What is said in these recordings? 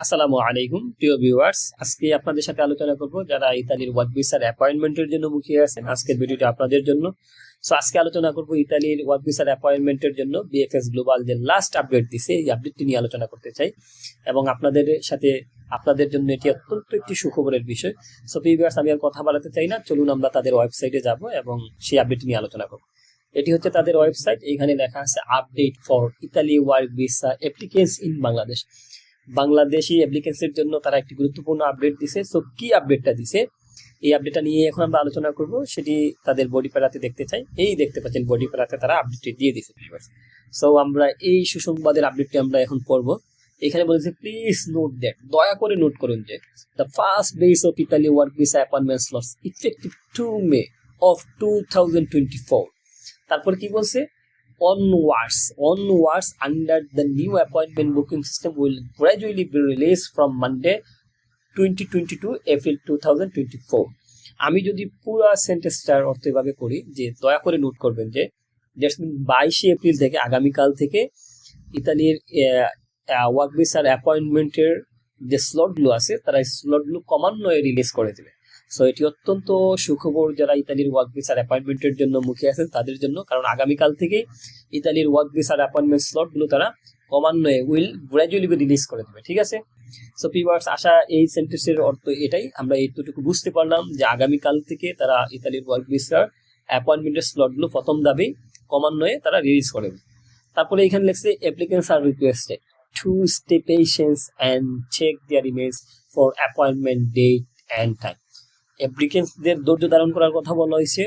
আসসালামু আলাইকুম, প্রিয় ভিউয়ার্স আজকে আপনাদের সাথে আলোচনা করব যারা ইতালির ওয়ার্ক ভিসার অ্যাপয়েন্টমেন্টের জন্য মুখিয়ে আছেন আজকের ভিডিওটি আপনাদের জন্য। সো আজকে আলোচনা করব ইতালির ওয়ার্ক ভিসার অ্যাপয়েন্টমেন্টের জন্য। বিএফএস গ্লোবাল যে লাস্ট আপডেট দিছে, এই আপডেটটি নিয়ে আলোচনা করতে চাই। এবং আপনাদের সাথে আপনাদের জন্য এটি অত্যন্ত একটি সুখবরের বিষয়। সো ভিউয়ার্স আমি আর কথা বাড়াতে চাই না। চলুন আমরা তাদের ওয়েবসাইটে যাব এবং সেই আপডেট নিয়ে আলোচনা করব। এটি হচ্ছে তাদের ওয়েবসাইট এখানে লেখা আছে update for Italy work visa applicants in Bangladesh Bangladeshi অ্যাপ্লিকেন্সের জন্য তারা একটি গুরুত্বপূর্ণ আপডেট দিছে। সো কি আপডেটটা দিছে? এই আপডেটটা নিয়ে এখন আমরা আলোচনা করব। সেটি তাদের বডি প্যারাতে দেখতে চাই। এই দেখতে পাচ্ছেন বডি প্যারাতে তারা আপডেটটি দিয়ে দিছে। সো আমরা এই সুসংবাদের আপডেটটি আমরা এখন পড়ব। এখানে বলেছে প্লিজ নোট দ্যাট দয়া করে নোট করুন যে the first base of Italy work visa appointment slots effective to May of two thousand twenty four তারপর কি বলছে? Onwards onwards under the new appointment booking system will gradually be released from monday 2022 april 2024 আমি যদি পুরো সেন্টেন্সটার অর্থ এভাবে করি, যে দয়া করে নোট করবেন যে দ্যাটস মিন বাইশে এপ্রিল থেকে, আগামীকাল থেকে ইতালির ওয়ার্ক ভিসার অ্যাপয়েন্টমেন্টের যে স্লটগুলো আছে, তারা স্লটগুলো ক্রমান্বয়ে রিলিজ করে দেবে। সো এটি অত্যন্ত সুখবর যারা ইতালির ওয়ার্ক ভিসার অ্যাপয়েন্টমেন্টের জন্য মুখে আছেন, তাদের জন্য। কারণ আগামীকাল থেকেই ইতালির ওয়ার্ক ভিসার অ্যাপয়েন্টমেন্ট স্লটগুলো তারা ক্রমান্বয়ে উইল গ্র্যাজুয়ালি রিলিজ করে দেবে, ঠিক আছে? সো পিওয়ার্স আশা এই সেন্টেন্সের অর্থ এটাই। আমরা এইটুকু বুঝতে পারলাম যে আগামীকাল থেকে তারা ইতালির ওয়ার্ক ভিসার অ্যাপয়েন্টমেন্টের স্লটগুলো প্রথম দাবি ক্রমান্বয়ে তারা রিলিজ করে তারপরে এখানে লেখছে applicants are requested to stay patience and check their image for appointment date and time অ্যাপ্লিকেন্টসদের ধৈর্য ধারণ করার কথা বলা হয়েছে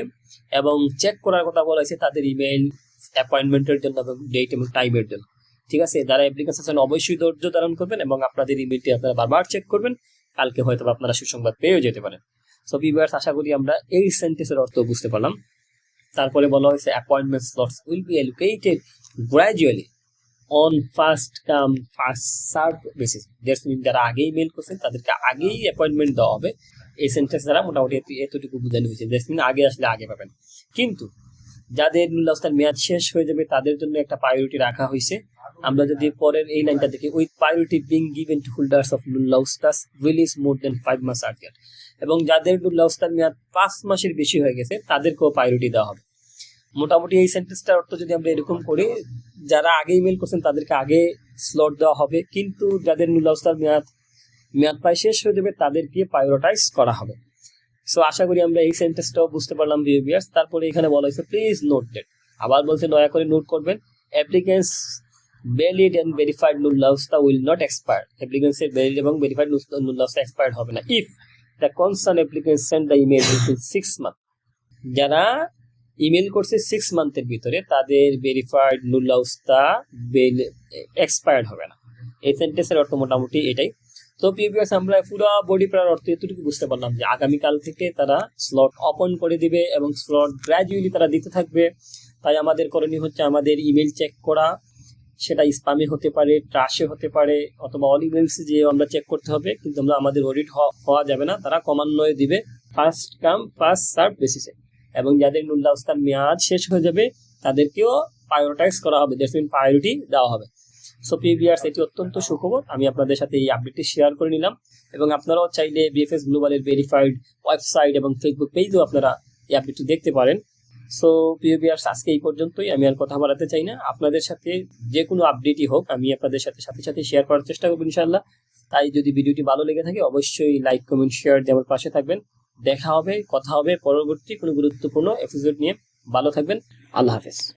এবং চেক করার কথা বলা হয়েছে তাদের ইমেল অ্যাপয়েন্টমেন্টের জন্য এবং ডেট এবং টাইমের জন্য। ঠিক আছে? যারা অ্যাপ্লিকেন্স আছেন অবশ্যই ধৈর্য ধারণ করবেন এবং আপনাদের ইমেলটি আপনারা বারবার চেক করবেন। কালকে হয়তো আপনারা সুসংবাদ পেয়েও যেতে পারেন। সো ভিউয়ার্স আশা করি আমরা এই সেন্টেন্সের অর্থ বুঝতে পারলাম। তারপরে বলা হয়েছে appointment slots will be allocated gradually on first come first serve basis that's mean যারা আগেই মেল করছেন, তাদেরকে আগেই অ্যাপয়েন্টমেন্ট দেওয়া হবে। এই সেন্টেন্স দ্বারা মোটামুটি এতটুকু বোঝানো হয়েছে। দ্যাটস মিন আগে আসলে আগে পাবেন। কিন্তু যাদের নুল্লাস্তার মেয়াদ শেষ হয়ে যাবে, তাদের জন্য একটা প্রায়োরিটি রাখা হয়েছে। আমরা যদি পরের এই লাইনটা দেখি with priority being given to holders of নুল্লাউস্টাস release more than five মাস আর্টিয়ার এবং যাদের নুল্লাউস্তার মেয়াদ পাঁচ মাসের বেশি হয়ে গেছে, তাদেরকেও প্রায়োরিটি দেওয়া হবে। মোটামুটি এই সেন্টেন্সটার অর্থ যদি আমরা এরকম করি, যারা আগে ইমেল করছেন, তাদেরকে আগে স্লট দেওয়া হবে। কিন্তু যাদের নুল্লাউস্তার মেয়াদ মেয়াদ প্রায় শেষ হয়ে যাবে, তাদেরকে প্রায়োরিটাইজ করা হবে। সো আশা করি আমরা এই সেন্টেন্সটাও বুঝতে পারলাম বিহেভিয়ার্স তারপরে এখানে বলা হয়েছে প্লিজ নোট ডেট আবার বলছে, দয়া করে নোট করবেন অ্যাপ্লিকেন্স ভ্যালিড অ্যান্ড ভেরিফাইড নুল্লাউস্তা উইল নট এক্সপায়ার অ্যাপ্লিকেন্সের ভ্যালিড এবং ভেরিফাইড নুল্লাউস্তা এক্সপায়ার্ড হবে না। If the concern applicants send the email within six month যারা ইমেল করছে সিক্স মান্থের ভিতরে, তাদের ভেরিফাইড নুল্লাউস্তা এক্সপায়ার্ড হবে না। এই সেন্টেন্সের অর্থ মোটামুটি এটাই। তো পিএপিএস আমরা পুরো বডি প্রার অর্থ এতটুকু বুঝতে পারলাম যে আগামীকাল থেকে তারা স্লট ওপেন করে দিবে এবং স্লট গ্র্যাজুয়ালি তারা দিতে থাকবে। তাই আমাদের করণীয় হচ্ছে আমাদের ইমেল চেক করা। সেটা স্পামে হতে পারে ট্রাশে হতে পারে, অথবা অল ইমেলস যে আমরা চেক করতে হবে, কিন্তু আমরা আমাদের অডিট হওয়া যাবে না। তারা ক্রমান্বয়ে দিবে ফার্স্ট কাম ফার্স্ট সার্ভ বেসিসে এবং যাদের নুল্লাউস্তার মেয়াদ শেষ হয়ে যাবে, তাদেরকেও প্রায়োরিটাইজ করা হবে। দ্যাটস মিন প্রায়োরিটি দেওয়া হবে। সো পিভিআরস এটি অত্যন্ত সুখবর। আমি আপনাদের সাথে এই আপডেটটি শেয়ার করে নিলাম। এবং আপনারাও চাইলে বিএফএস গ্লোবালের ভেরিফাইড ওয়েবসাইট এবং ফেসবুক পেজেও আপনারা এই আপডেটটি দেখতে পারেন। সো পিভিআরস আজকে এই পর্যন্তই। আমি আর কথা বাড়াতে চাই না। আপনাদের সাথে যে কোনো আপডেটই হোক, আমি আপনাদের সাথে সাথে সাথে শেয়ার করার চেষ্টা করব ইনশাল্লাহ তাই যদি ভিডিওটি ভালো লেগে থাকে, অবশ্যই লাইক কমেন্ট শেয়ার আমার পাশে থাকবেন। দেখা হবে, কথা হবে পরবর্তী কোনো গুরুত্বপূর্ণ এপিসোড নিয়ে। ভালো থাকবেন। আল্লাহ হাফেজ।